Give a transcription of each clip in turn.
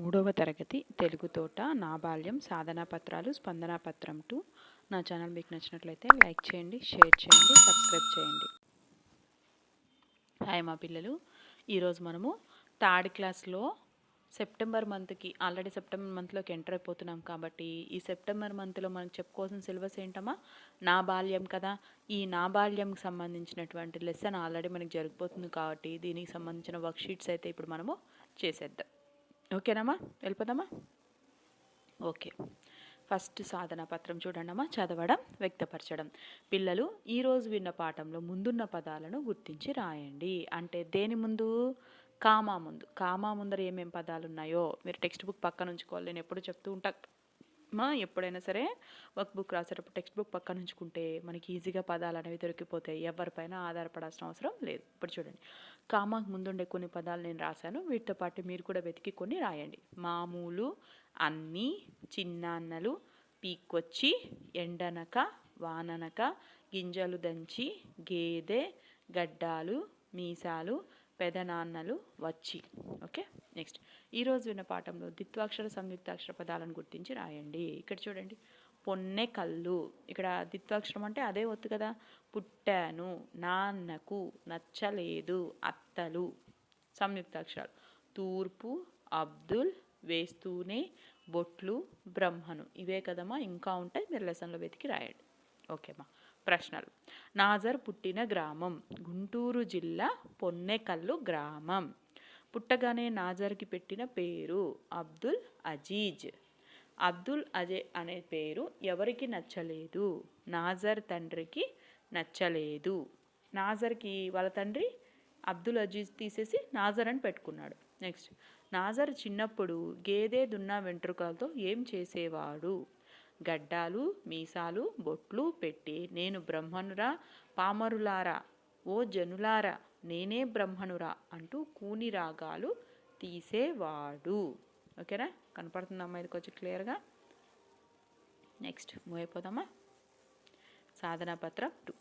మూడవ తరగతి తెలుగు తోట నా బాల్యం సాధనా పత్రాలు స్పందన పత్రం టూ. నా ఛానల్ మీకు నచ్చినట్లయితే లైక్ చేయండి షేర్ చేయండి సబ్స్క్రైబ్ చేయండి. హాయ్ మా పిల్లలు. ఈరోజు మనము థర్డ్ క్లాస్లో సెప్టెంబర్ మంత్కి ఆల్రెడీ సెప్టెంబర్ మంత్లోకి ఎంటర్ అయిపోతున్నాం కాబట్టి ఈ సెప్టెంబర్ మంత్లో మనకు చెప్పుకోవాల్సిన సిలబస్ ఏంటమ్మా? నా బాల్యం కదా. ఈ నా బాల్యంకి సంబంధించినటువంటి లెసన్ ఆల్రెడీ మనకి జరిగిపోతుంది కాబట్టి దీనికి సంబంధించిన వర్క్ షీట్స్ అయితే ఇప్పుడు మనము చేసేద్దాం. ఓకేనమ్మా వెళ్ళిపోదామా? ఓకే. ఫస్ట్ సాధన పత్రం చూడండమ్మా చదవడం వ్యక్తపరచడం. పిల్లలు ఈరోజు విన్న పాఠంలో ముందున్న పదాలను గుర్తించి రాయండి. అంటే దేని ముందు? కామా ముందు. కామా ముందర ఏమేమి పదాలు ఉన్నాయో మీరు టెక్స్ట్ బుక్ పక్కన ఉంచుకోవాలి. నేను ఎప్పుడు చెప్తూ ఉంటా. మా ఎప్పుడైనా సరే వర్క్ బుక్ రాసేటప్పుడు టెక్స్ట్ బుక్ పక్కన ఉంచుకుంటే మనకి ఈజీగా పదాలు అనేవి దొరికిపోతాయి. ఎవరిపైన ఆధారపడాల్సిన అవసరం లేదు. ఇప్పుడు చూడండి. కామాకు ముందుండే కొన్ని పదాలు నేను రాశాను. వీటితో పాటు మీరు కూడా వెతికి కొన్ని రాయండి. మామూలు అన్నీ చిన్నాన్నలు పీక్కొచ్చి ఎండనక వాననక గింజలు దంచి గేదె గడ్డాలు మీసాలు పెదనాన్నలు వచ్చి. ఓకే? నెక్స్ట్. ఈరోజు విన్న పాఠంలో ద్విత్వాక్షర సంయుక్తాక్షర పదాలను గుర్తించి రాయండి. ఇక్కడ చూడండి. పొన్నె కళ్ళు. ఇక్కడ ద్విత్వాక్షరం అంటే అదే ఒత్తు కదా. పుట్టాను నాన్నకు నచ్చలేదు అత్తలు. సంయుక్తాక్షరాలు. తూర్పు అబ్దుల్ వేస్తూనే బొట్లు బ్రహ్మను. ఇవే కదమ్మా ఇంకా ఉంటాయి. మీరు లెసన్లో వెతికి రాయండి. ఓకేమ్మా. ప్రశ్నలు. నాజర్ పుట్టిన గ్రామం. గుంటూరు జిల్లా పొన్నెకల్లు గ్రామం. పుట్టగానే నాజర్కి పెట్టిన పేరు అబ్దుల్ అజీజ్. అబ్దుల్ అజే అనే పేరు ఎవరికి నచ్చలేదు? నాజర్ తండ్రికి నచ్చలేదు. నాజర్కి వాళ్ళ తండ్రి అబ్దుల్ అజీజ్ తీసేసి నాజర్ అని పెట్టుకున్నాడు. నెక్స్ట్ నాజర్ చిన్నప్పుడు గేదె దున్న వెంట్రుకలతో ఏం చేసేవాడు? గడ్డాలు మీసాలు బొట్లు పెట్టి నేను బ్రహ్మనురా పామరులారా ఓ జనులారా నేనే బ్రహ్మనురా అంటూ కూని రాగాలు తీసేవాడు. ఓకేనా? కనపడుతుందమ్మా ఇది కొంచెం క్లియర్గా. నెక్స్ట్ మూవ్ అయిపోదామా? సాధనాపత్రం టూ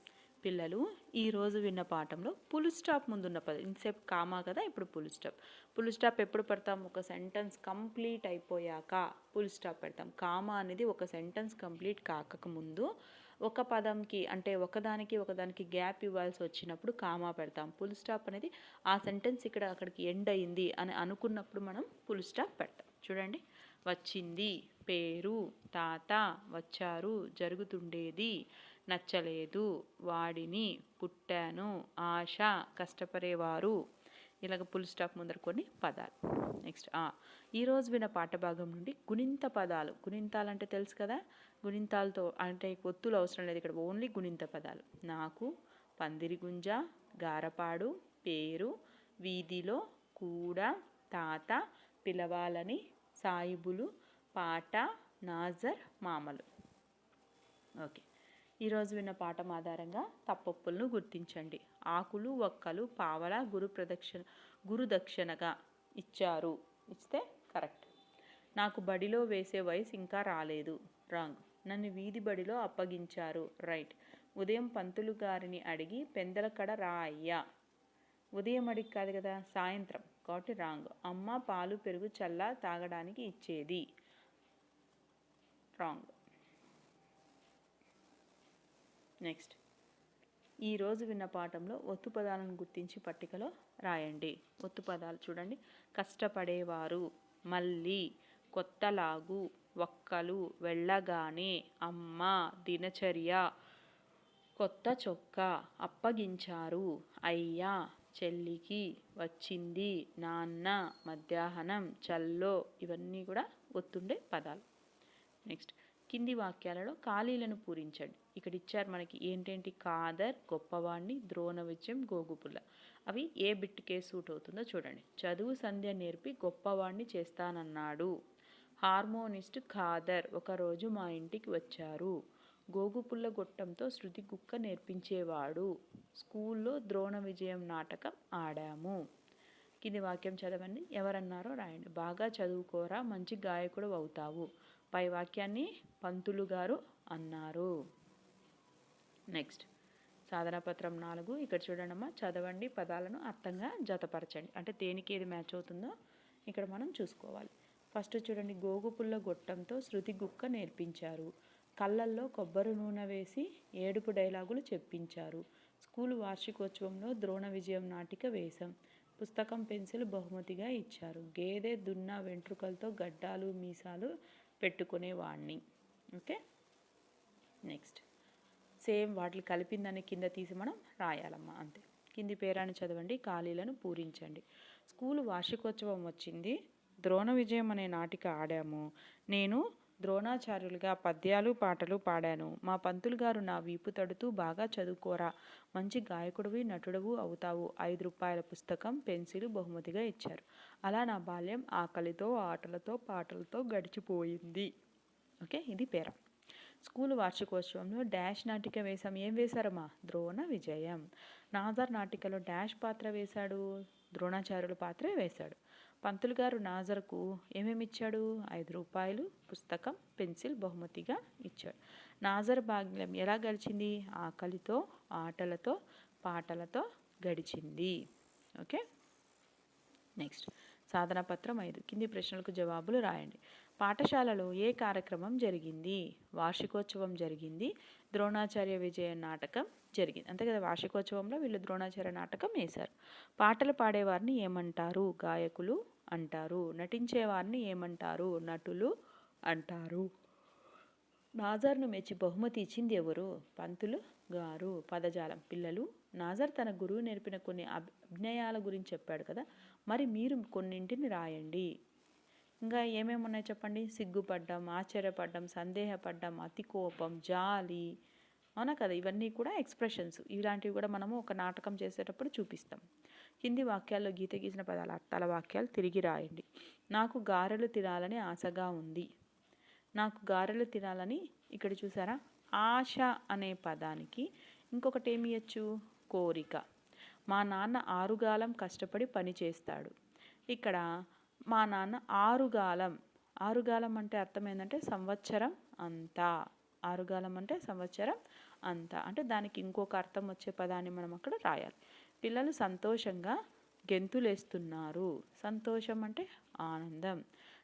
పిల్లలు ఈరోజు విన్న పాఠంలో పులు స్టాప్ ముందున్న పదం. ఇంతసేపు కామా కదా ఇప్పుడు పులు స్టాప్ పులు స్టాప్ ఎప్పుడు పెడతాం? ఒక సెంటెన్స్ కంప్లీట్ అయిపోయాక పుల్ స్టాప్ పెడతాం. కామా అనేది ఒక సెంటెన్స్ కంప్లీట్ కాకముందు ఒక పదంకి అంటే ఒకదానికి ఒకదానికి గ్యాప్ ఇవ్వాల్సి వచ్చినప్పుడు కామా పెడతాం. పుల్ స్టాప్ అనేది ఆ సెంటెన్స్ ఇక్కడ అక్కడికి ఎండ్ అయింది అని అనుకున్నప్పుడు మనం పుల్ స్టాప్ పెడతాం. చూడండి. వచ్చింది పేరు తాత వచ్చారు జరుగుతుండేది నచ్చలేదు వాడిని పుట్టాను ఆశ కష్టపడేవారు. ఇలాగ పుల్ స్టాప్ ముందర కొన్ని పదాలు. నెక్స్ట్ ఈరోజు విన పాఠభాగం నుండి గుణింత పదాలు. గుణింతాలంటే తెలుసు కదా? గుణింతాలతో అంటే ఒత్తులు అవసరం లేదు ఇక్కడ. ఓన్లీ గుణింత పదాలు. నాకు పందిరి గుంజ గారపాడు పేరు వీధిలో కూడా తాత పిలవాలని సాయిబులు పాట నాజర్ మామలు. ఓకే. ఈరోజు విన్న పాఠం ఆధారంగా తప్పొప్పులను గుర్తించండి. ఆకులు ఒక్కలు పావల గురు ప్రదక్షిణ గురుదక్షిణగా ఇచ్చారు. ఇస్తే కరెక్ట్. నాకు బడిలో వేసే వయసు ఇంకా రాలేదు. రాంగ్. నన్ను వీధి బడిలో అప్పగించారు. రైట్. ఉదయం పంతులు గారిని అడిగి పెందల కడ రా అయ్యా. ఉదయం అడిగి కాదు కదా సాయంత్రం. కాబట్టి రాంగ్. అమ్మ పాలు పెరుగు చల్ల తాగడానికి ఇచ్చేది. రాంగ్. నెక్స్ట్. ఈరోజు విన్న పాఠంలో ఒత్తు పదాలను గుర్తించి పట్టికలో రాయండి. ఒత్తు పదాలు చూడండి. కష్టపడేవారు మళ్ళీ కొత్తలాగు ఒక్కలు వెళ్ళగానే అమ్మ దినచర్య కొత్త చొక్క అప్పగించారు. అయ్యా చెల్లికి వచ్చింది నాన్న మధ్యాహ్నం చల్లో ఇవన్నీ కూడా ఒత్తుండే పదాలు. నెక్స్ట్ కింది వాక్యాలలో ఖాళీలను పూరించండి. ఇక్కడ ఇచ్చారు మనకి ఏంటేంటి? కాదర్ గొప్పవాణ్ణి ద్రోణ విజయం గోగుపుల్ల అవి ఏ బిట్కే సూట్ అవుతుందో చూడండి. చదువు సంధ్య నేర్పి గొప్పవాణ్ణి చేస్తానన్నాడు. హార్మోనిస్ట్ ఖాదర్ ఒకరోజు మా ఇంటికి వచ్చారు. గోగుపుల్ల గొట్టంతో శృతి గుక్క నేర్పించేవాడు. స్కూల్లో ద్రోణ విజయం నాటకం ఆడాము. కింది వాక్యం చదవండి. ఎవరన్నారో రాయండి. బాగా చదువుకోరా మంచి గాయకుడు అవుతావు. పై వాక్యాన్ని పంతులు గారు అన్నారు. నెక్స్ట్. సాధనపత్రం నాలుగు. ఇక్కడ చూడండమ్మా. చదవండి. పదాలను అర్థంగా జతపరచండి. అంటే దేనికి ఏది మ్యాచ్ అవుతుందో ఇక్కడ మనం చూసుకోవాలి. ఫస్ట్ చూడండి. గోగుపుల్ల గొట్టంతో శృతి గుక్క నేర్పించారు. కళ్ళల్లో కొబ్బరి నూనె వేసి ఏడుపు డైలాగులు చెప్పించారు. స్కూల్ వార్షికోత్సవంలో ద్రోణ విజయం నాటిక వేశాం. పుస్తకం పెన్సిల్ బహుమతిగా ఇచ్చారు. గేదె దున్న వెంట్రుకలతో గడ్డాలు మీసాలు పెట్టుకునేవాడిని ఓకే? నెక్స్ట్. సేమ్ వాటిని కలిపిందని కింద తీసి మనం రాయాలమ్మా అంతే. కింది పేరాన్ని చదవండి ఖాళీలను పూరించండి. స్కూల్ వార్షికోత్సవం వచ్చింది. ద్రోణ విజయం అనే నాటిక ఆడాము. నేను ద్రోణాచార్యులుగా పద్యాలు పాటలు పాడాను. మా పంతులు గారు నా వీపు తడుతూ బాగా చదువుకోరా. మంచి గాయకుడివి నటుడవు అవుతావు. ఐదు రూపాయల పుస్తకం పెన్సిల్ బహుమతిగా ఇచ్చారు. అలా నా బాల్యం ఆకలితో ఆటలతో పాటలతో గడిచిపోయింది. ఓకే ఇది పేర. స్కూల్ వార్షికోత్సవంలో డాష్ నాటిక వేశాం. ఏం వేశారమ్మా ద్రోణ విజయం. నాజర్ నాటికలో డాష్ పాత్ర వేశాడు. ద్రోణాచార్యుల పాత్ర వేశాడు. పంతులు గారు నాజర్కు ఏమేమి ఇచ్చాడు? ఐదు రూపాయలు పుస్తకం పెన్సిల్ బహుమతిగా ఇచ్చాడు. నాజర్ భాగ్యం ఎలా గడిచింది? ఆకలితో ఆటలతో పాటలతో గడిచింది. ఓకే? నెక్స్ట్. సాధన పత్రం ఐదు. కింది ప్రశ్నలకు జవాబులు రాయండి. పాఠశాలలో ఏ కార్యక్రమం జరిగింది? వార్షికోత్సవం జరిగింది. ద్రోణాచార్య విజయ నాటకం జరిగింది. అంతే కదా వార్షికోత్సవంలో వీళ్ళు ద్రోణాచార్య నాటకం వేశారు. పాటలు పాడేవారిని ఏమంటారు? గాయకులు అంటారు. నటించేవారిని ఏమంటారు? నటులు అంటారు. నాజర్ను మెచ్చి బహుమతి ఇచ్చింది ఎవరు? పంతులు గారు పదజాలం పిల్లలు. నాజర్ తన గురువు నేర్పిన కొన్ని అభినయాల గురించి చెప్పాడు కదా. మరి మీరు కొన్నింటిని రాయండి. ఇంకా ఏమేమి ఉన్నాయి చెప్పండి? సిగ్గుపడ్డం ఆశ్చర్యపడ్డం సందేహపడ్డం అతి కోపం జాలి. అవునా కదా? ఇవన్నీ కూడా ఎక్స్ప్రెషన్స్. ఇలాంటివి కూడా మనము ఒక నాటకం చేసేటప్పుడు చూపిస్తాం. కింది వాక్యాల్లో గీత గీసిన పదాల అర్థాల వాక్యాలు తిరిగి రాయండి. నాకు గారెలు తినాలని ఆశగా ఉంది. నాకు గారెలు తినాలని ఇక్కడ చూసారా? ఆశ అనే పదానికి ఇంకొకటి ఏమి ఇవ్వచ్చు కోరిక. మా నాన్న ఆరుగాలం కష్టపడి పని చేస్తాడు. ఇక్కడ మా నాన్న ఆరుగాలం. ఆరుగాలం అంటే అర్థం ఏంటంటే సంవత్సరం అంతా. ఆరుగాలం అంటే సంవత్సరం అంతా. అంటే దానికి ఇంకొక అర్థం వచ్చే పదాన్ని మనం అక్కడ రాయాలి. పిల్లలు సంతోషంగా గెంతులేస్తున్నారు. సంతోషం అంటే ఆనందం.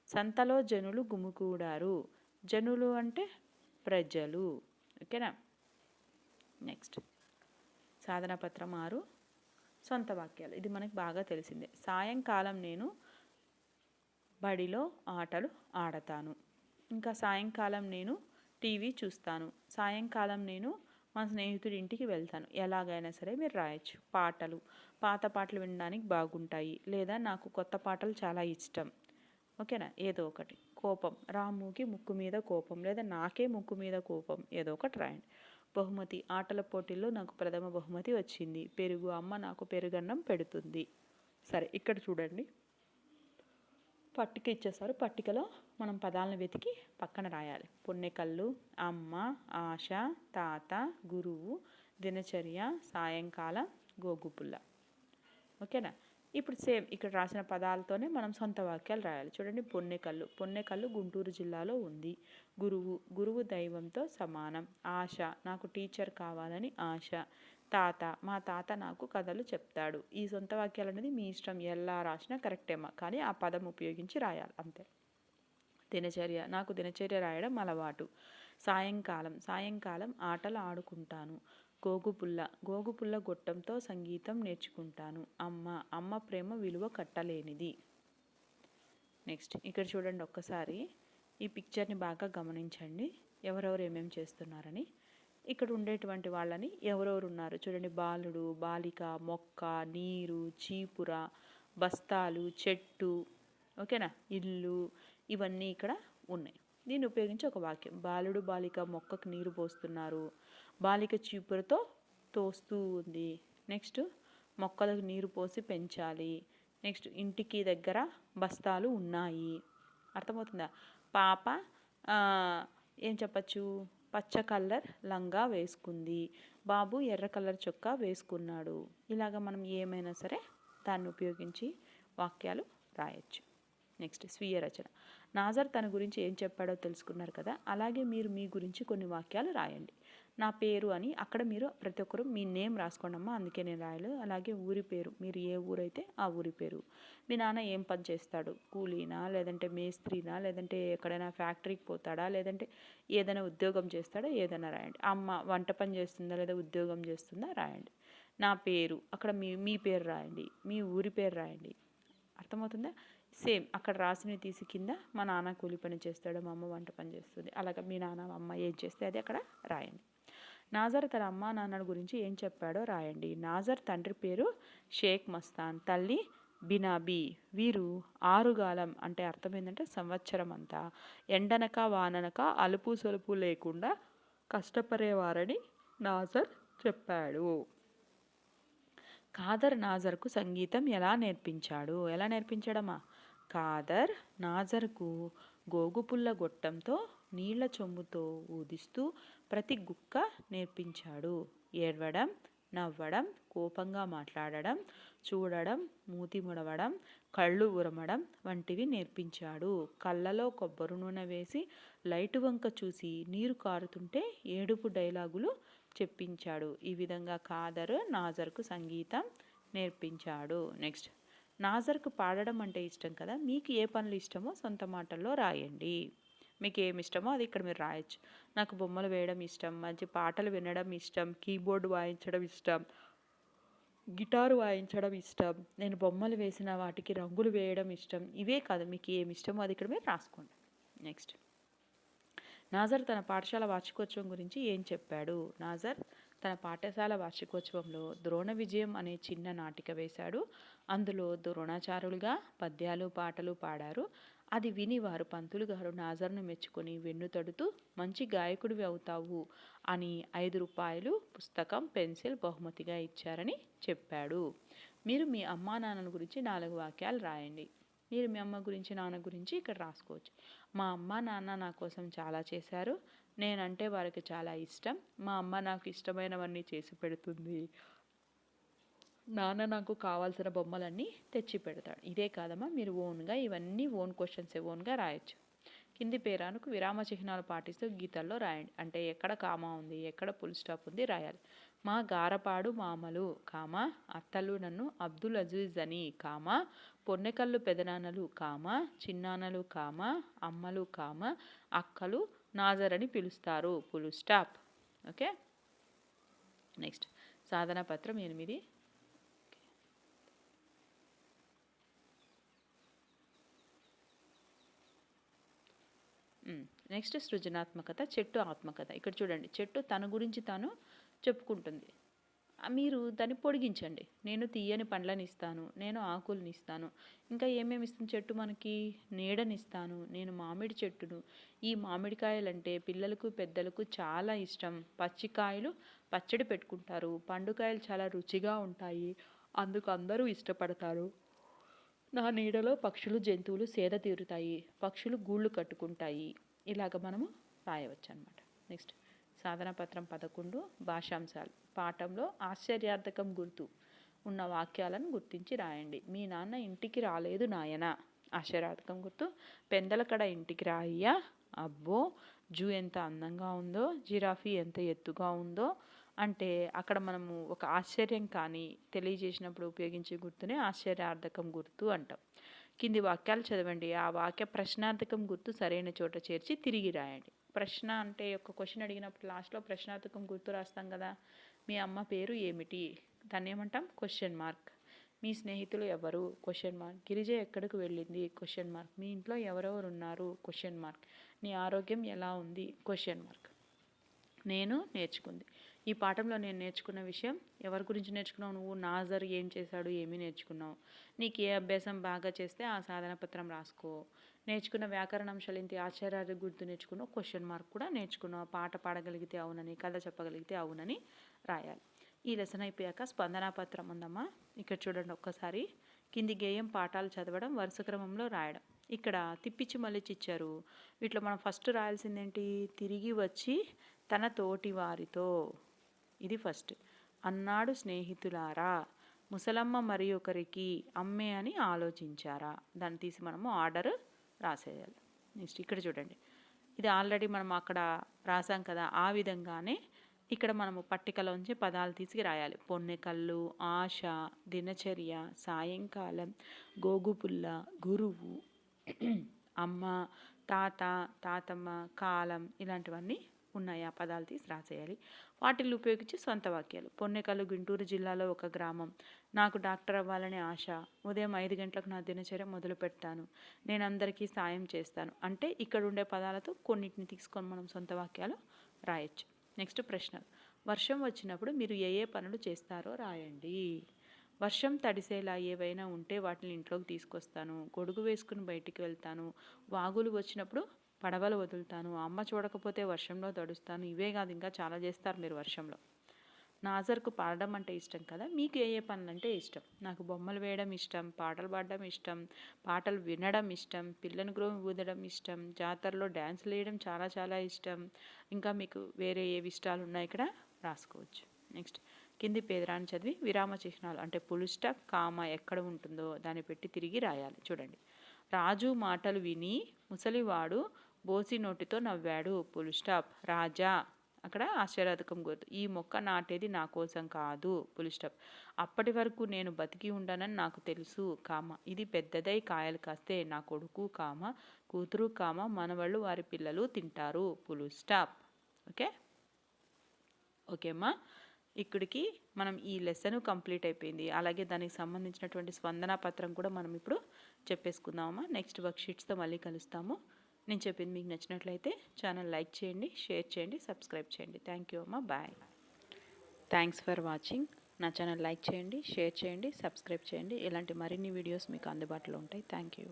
సంతలో జనులు గుమికూడారు జనులు అంటే ప్రజలు. ఓకేనా? నెక్స్ట్. సాధన పత్రం ఆరు. సొంత వాక్యాలు. ఇది మనకి బాగా తెలిసిందే. సాయంకాలం నేను బడిలో ఆటలు ఆడతాను. ఇంకా సాయంకాలం నేను టీవీ చూస్తాను. సాయంకాలం నేను మా స్నేహితుడి ఇంటికి వెళ్తాను. ఎలాగైనా సరే మీరు రాయొచ్చు. పాటలు. పాత పాటలు వినడానికి బాగుంటాయి. లేదా నాకు కొత్త పాటలు చాలా ఇష్టం. ఓకేనా? ఏదో ఒకటి. కోపం. రాముకి ముక్కు మీద కోపం. లేదా నాకే ముక్కు మీద కోపం. ఏదో ఒకటి రాయండి. బహుమతి. ఆటల పోటీల్లో నాకు ప్రథమ బహుమతి వచ్చింది. పెరుగు. అమ్మ నాకు పెరుగన్నం పెడుతుంది. సరే ఇక్కడ చూడండి. పట్టిక ఇచ్చేస్తారు. పట్టికలో మనం పదాలను వెతికి పక్కన రాయాలి. పుణ్యకల్లు అమ్మ ఆశ తాత గురువు దినచర్య సాయంకాలం గోగుపుల్ల. ఓకేనా? ఇప్పుడు సేమ్ ఇక్కడ రాసిన పదాలతోనే మనం సొంత వాక్యాలు రాయాలి. చూడండి పొన్నెకల్లు. పొన్నెకల్లు గుంటూరు జిల్లాలో ఉంది. గురువు గురువు దైవంతో సమానం. ఆశ నాకు టీచర్ కావాలని ఆశ. తాత మా తాత నాకు కథలు చెప్తాడు. ఈ సొంత వాక్యాలు అనేది మీ ఇష్టం. ఎలా రాసినా కరెక్టేమా. కానీ ఆ పదం ఉపయోగించి రాయాలి. అంతే. దినచర్య. నాకు దినచర్య రాయడం అలవాటు. సాయంకాలం. సాయంకాలం ఆటలు ఆడుకుంటాను. గోగుపుల్ల గోగుపుల్ల గొట్టంతో సంగీతం నేర్చుకుంటాను. అమ్మ అమ్మ ప్రేమ విలువ కట్టలేనిది. నెక్స్ట్. ఇక్కడ చూడండి ఒక్కసారి. ఈ పిక్చర్ని బాగా గమనించండి. ఎవరెవరు ఏమేమి చేస్తున్నారని. ఇక్కడ ఉండేటువంటి వాళ్ళని ఎవరెవరు ఉన్నారు చూడండి బాలుడు బాలిక మొక్క నీరు చీపుర బస్తాలు చెట్టు ఓకేనా? ఇల్లు ఇవన్నీ ఇక్కడ ఉన్నాయి. దీన్ని ఉపయోగించి ఒక వాక్యం. బాలుడు బాలిక మొక్కకు నీరు పోస్తున్నారు. బాలిక చీపురతో తోస్తూ ఉంది. నెక్స్ట్ మొక్కలకు నీరు పోసి పెంచాలి. నెక్స్ట్ ఇంటికి దగ్గర బస్తాలు ఉన్నాయి. అర్థమవుతుందా? పాప ఏం చెప్పచ్చు? పచ్చ కలర్ లంగా వేసుకుంది. బాబు ఎర్ర కలర్ చొక్కా వేసుకున్నాడు. ఇలాగ మనం ఏమైనా సరే దాన్ని ఉపయోగించి వాక్యాలు రాయొచ్చు. నెక్స్ట్ స్వీయ రచన. నాజర్ తన గురించి ఏం చెప్పాడో తెలుసుకున్నారు కదా? అలాగే మీరు మీ గురించి కొన్ని వాక్యాలు రాయండి. నా పేరు అని అక్కడ మీరు ప్రతి ఒక్కరు మీ నేమ్ రాసుకోండి అమ్మా అందుకే నేను రాయలేదు. అలాగే ఊరి పేరు మీరు ఏ ఊరైతే ఆ ఊరి పేరు. మీ నాన్న ఏం పని చేస్తాడు? కూలీనా లేదంటే మేస్త్రీనా లేదంటే ఎక్కడైనా ఫ్యాక్టరీకి పోతాడా లేదంటే ఏదైనా ఉద్యోగం చేస్తాడా ఏదైనా రాయండి. అమ్మ వంట పని చేస్తుందా లేదా ఉద్యోగం చేస్తుందా రాయండి. నా పేరు అక్కడ మీ మీ పేరు రాయండి. మీ ఊరి పేరు రాయండి. అర్థమవుతుందా? సేమ్ అక్కడ రాసినవి తీసి కింద మా నాన్న కూలి పని చేస్తాడు మా అమ్మ వంట పని చేస్తుంది. అలాగే మీ నాన్న మా అమ్మ ఏం చేస్తే అది అక్కడ రాయండి. నాజర్ తన అమ్మా నాన్నల గురించి ఏం చెప్పాడో రాయండి. నాజర్ తండ్రి పేరు షేక్ మస్తాన్. తల్లి బినాబీ. వీరు ఆరుగాలం అంటే అర్థం ఏంటంటే సంవత్సరం అంతా. ఎండనక వాననక అలుపు సొలుపు లేకుండా కష్టపడేవారని నాజర్ చెప్పాడు. ఖాదర్ నాజర్కు సంగీతం ఎలా నేర్పించాడు? ఎలా నేర్పించాడమ్మా ఖాదర్ నాజర్కు గోగుపుల్ల గొట్టంతో నీళ్ళ చొమ్ముతో ఊదిస్తూ ప్రతి గుక్క నేర్పించాడు. ఏడవడం నవ్వడం కోపంగా మాట్లాడడం చూడడం మూతి ముడవడం కళ్ళు ఉరమడం వంటివి నేర్పించాడు. కళ్ళలో కొబ్బరి నూనె వేసి లైటు వంక చూసి నీరు కారుతుంటే ఏడుపు డైలాగులు చెప్పించాడు. ఈ విధంగా కాదర్ నాజర్కు సంగీతం నేర్పించాడు. నెక్స్ట్. నాజర్కు పాడడం అంటే ఇష్టం కదా? మీకు ఏ పనులు ఇష్టమో సొంత మాటల్లో రాయండి. మీకు ఏమి ఇష్టమో అది ఇక్కడ మీరు రాయొచ్చు. నాకు బొమ్మలు వేయడం ఇష్టం మంచి పాటలు వినడం ఇష్టం కీబోర్డ్ వాయించడం ఇష్టం గిటారు వాయించడం ఇష్టం నేను బొమ్మలు వేసిన వాటికి రంగులు వేయడం ఇష్టం ఇవే కాదు మీకు ఏమి ఇష్టమో అది ఇక్కడ మీరు రాసుకోండి. నెక్స్ట్. నాజర్ తన పాఠశాల వార్షికోత్సవం గురించి ఏం చెప్పాడు? నాజర్ తన పాఠశాల వార్షికోత్సవంలో ద్రోణ విజయం అనే చిన్న నాటిక వేశాడు. అందులో ద్రోణాచారులుగా పద్యాలు పాటలు పాడారు. అది విని వారు పంతులు గారు నాజర్ను మెచ్చుకొని వెన్ను తడుతూ మంచి గాయకుడివి అవుతావు అని ఐదు రూపాయలు పుస్తకం పెన్సిల్ బహుమతిగా ఇచ్చారని చెప్పాడు. మీరు మీ అమ్మా నాన్నల గురించి నాలుగు వాక్యాలు రాయండి. మీరు మీ అమ్మ గురించి నాన్న గురించి ఇక్కడ రాసుకోవచ్చు. మా అమ్మ నాన్న నా కోసం చాలా చేశారు. నేనంటే వారికి చాలా ఇష్టం. మా అమ్మ నాకు ఇష్టమైనవన్నీ చేసి పెడుతుంది. నాన్న నాకు కావాల్సిన బొమ్మలన్నీ తెచ్చి పెడతాడు. ఇదే కాదమ్మా మీరు ఓన్గా ఇవన్నీ ఓన్ క్వశ్చన్స్ ఓన్గా రాయొచ్చు. కింది పేరానికి విరామ చిహ్నాలు పాటిస్తూ గీతల్లో రాయండి. అంటే ఎక్కడ కామా ఉంది ఎక్కడ పుల్ స్టాప్ ఉంది రాయాలి. మా గారపాడు మామలు కామ అత్తలు నన్ను అబ్దుల్ అజీజ్ అని కామ పొన్నెకల్లు పెదనాన్నలు కామ చిన్నాన్నలు కామ అమ్మలు కామ అక్కలు నాజర్ అని పిలుస్తారు. పులు స్టాప్. ఓకే? నెక్స్ట్. సాధన పత్రం ఎనిమిది. నెక్స్ట్ సృజనాత్మకత చెట్టు ఆత్మకథ. ఇక్కడ చూడండి చెట్టు తన గురించి తాను చెప్పుకుంటుంది. మీరు దాన్ని పొడిగించండి. నేను తీయని పండ్లని ఇస్తాను నేను ఆకులని ఇస్తాను ఇంకా ఏమేమి ఇస్తుంది చెట్టు మనకి? నీడనిస్తాను నేను మామిడి చెట్టును. ఈ మామిడికాయలంటే పిల్లలకు పెద్దలకు చాలా ఇష్టం. పచ్చికాయలు పచ్చడి పెట్టుకుంటారు. పండుకాయలు చాలా రుచిగా ఉంటాయి. అందుకు అందరూ ఇష్టపడతారు. నా నీడలో పక్షులు జంతువులు సేద తీరుతాయి. పక్షులు గూళ్ళు కట్టుకుంటాయి. ఇలాగ మనము రాయవచ్చు అనమాట నెక్స్ట్ సాధన పత్రం పదకొండు భాషాంశాలు. పాఠంలో ఆశ్చర్యార్థకం గుర్తు ఉన్న వాక్యాలను గుర్తించి రాయండి. మీ నాన్న ఇంటికి రాలేదు నాయన. ఆశ్చర్యార్థకం గుర్తు. పెందలకడ ఇంటికి రాయ్యా. అబ్బో! జూ ఎంత అందంగా ఉందో జిరాఫీ ఎంత ఎత్తుగా ఉందో. అంటే అక్కడ మనము ఒక ఆశ్చర్యం కానీ తెలియజేసినప్పుడు ఉపయోగించే గుర్తునే ఆశ్చర్యార్థకం గుర్తు అంటాం. కింది వాక్యాలు చదవండి. ఆ వాక్య ప్రశ్నార్థకం గుర్తు సరైన చోట చేర్చి తిరిగి రాయండి. ప్రశ్న అంటే ఒక క్వశ్చన్ అడిగినప్పుడు లాస్ట్లో ప్రశ్నార్థకం గుర్తు రాస్తాం కదా మీ అమ్మ పేరు ఏమిటి? దాన్ని ఏమంటాం? క్వశ్చన్ మార్క్ మీ స్నేహితులు ఎవరు? క్వశ్చన్ మార్క్ గిరిజ ఎక్కడికి వెళ్ళింది? క్వశ్చన్ మార్క్ మీ ఇంట్లో ఎవరెవరు ఉన్నారు? క్వశ్చన్ మార్క్ నీ ఆరోగ్యం ఎలా ఉంది? క్వశ్చన్ మార్క్ నేను నేర్చుకుంది. ఈ పాఠంలో నేను నేర్చుకున్న విషయం ఎవరి గురించి నేర్చుకున్నావు నువ్వు? నాజర్ ఏం చేశాడు? ఏమీ నేర్చుకున్నావు? నీకు ఏ అభ్యాసం బాగా చేస్తే ఆ సాధన పత్రం రాసుకో. నేర్చుకున్న వ్యాకరణ అంశాలు ఇంటి ఆచార్య గుర్తు నేర్చుకున్నావు? క్వశ్చన్ మార్క్ కూడా నేర్చుకున్నావు. పాట పాడగలిగితే అవునని కథ చెప్పగలిగితే అవునని రాయాలి. ఈ లెసన్ అయిపోయాక స్పందన పత్రం ఉందమ్మా. ఇక్కడ చూడండి ఒక్కసారి. కింది గేయం పాఠాలు చదవడం వరుస క్రమంలో రాయడం. ఇక్కడ తిప్పిచ్చి మళ్ళీ వీటిలో మనం ఫస్ట్ రాయాల్సిందేంటి? తిరిగి వచ్చి తన తోటి వారితో. ఇది ఫస్ట్. అన్నాడు స్నేహితులారా ముసలమ్మ మరి ఒకరికి అమ్మే అని ఆలోచించారా? దాన్ని తీసి మనము ఆర్డర్ రాసేయాలి. నెక్స్ట్ ఇక్కడ చూడండి. ఇది ఆల్రెడీ మనం అక్కడ రాసాం కదా ఆ విధంగానే ఇక్కడ మనము పట్టికలోంచి పదాలు తీసి రాయాలి. పొన్నెకల్లు ఆశ దినచర్య సాయంకాలం గోగుపుల్ల గురువు అమ్మ తాత తాతమ్మ కాలం ఇలాంటివన్నీ ఉన్నాయి ఆ పదాలు తీసి రాసేయాలి. వాటిని ఉపయోగించి సొంత వాక్యాలు. పొన్నెకల్లు గుంటూరు జిల్లాలో ఒక గ్రామం. నాకు డాక్టర్ అవ్వాలనే ఆశ. ఉదయం ఐదు గంటలకు నా దినచర్య మొదలు పెడతాను. నేను అందరికీ సాయం చేస్తాను. అంటే ఇక్కడ ఉండే పదాలతో కొన్నిటిని తీసుకొని మనం సొంత వాక్యాలు రాయొచ్చు. నెక్స్ట్ ప్రశ్న. వర్షం వచ్చినప్పుడు మీరు ఏ ఏ పనులు చేస్తారో రాయండి. వర్షం తడిసేలా ఏవైనా ఉంటే వాటిని ఇంట్లోకి తీసుకొస్తాను. గొడుగు వేసుకుని బయటికి వెళ్తాను. వాగులు వచ్చినప్పుడు పడవలు వదులుతాను అమ్మ చూడకపోతే వర్షంలో తడుస్తాను ఇవే కాదు ఇంకా చాలా చేస్తారు మీరు వర్షంలో. నాజర్కు పాడడం అంటే ఇష్టం కదా? మీకు ఏ ఏ పనులు అంటే ఇష్టం? నాకు బొమ్మలు వేయడం ఇష్టం పాటలు పాడడం ఇష్టం పాటలు వినడం ఇష్టం పిల్లని గ్రోవి ఊదడం ఇష్టం జాతరలో డ్యాన్సులు వేయడం చాలా చాలా ఇష్టం. ఇంకా మీకు వేరే ఏవి ఇష్టాలు ఉన్నాయి ఇక్కడ? రాసుకోవచ్చు. నెక్స్ట్ కింది పేదరాన్ని చదివి విరామ చిహ్నాలు అంటే పులుష్ట కామ ఎక్కడ ఉంటుందో దాన్ని పెట్టి తిరిగి రాయాలి. చూడండి. రాజు మాటలు విని ముసలివాడు బోసి నోటితో నవ్వాడు పుల్ స్టాప్ రాజా అక్కడ ఆశ్చర్యార్థకం గుర్తు ఈ మొక్క నాటేది నా కోసం కాదు పుల్ స్టాప్ అప్పటి వరకు నేను బతికి ఉండనని నాకు తెలుసు కామ. ఇది పెద్దదై కాయలు కాస్తే నా కొడుకు కామ. కూతురు కామ. మనవాళ్ళు వారి పిల్లలు తింటారు పులు స్టాప్ ఓకే ఓకేమ్మా ఇక్కడికి మనం ఈ లెసన్ కంప్లీట్ అయిపోయింది. అలాగే దానికి సంబంధించినటువంటి స్పందన పత్రం కూడా మనం ఇప్పుడు చెప్పేసుకుందామమ్మా. నెక్స్ట్ వర్క్షీట్స్తో మళ్ళీ కలుస్తాము. నేను చెప్పింది మీకు నచ్చినట్లయితే ఛానల్ లైక్ చేయండి షేర్ చేయండి సబ్స్క్రైబ్ చేయండి. థ్యాంక్ యూ అమ్మ. బాయ్ థ్యాంక్స్ ఫర్ వాచింగ్ నా ఛానల్ లైక్ చేయండి షేర్ చేయండి సబ్స్క్రైబ్ చేయండి. ఇలాంటి మరిన్ని వీడియోస్ మీకు అందుబాటులో ఉంటాయి. Thank you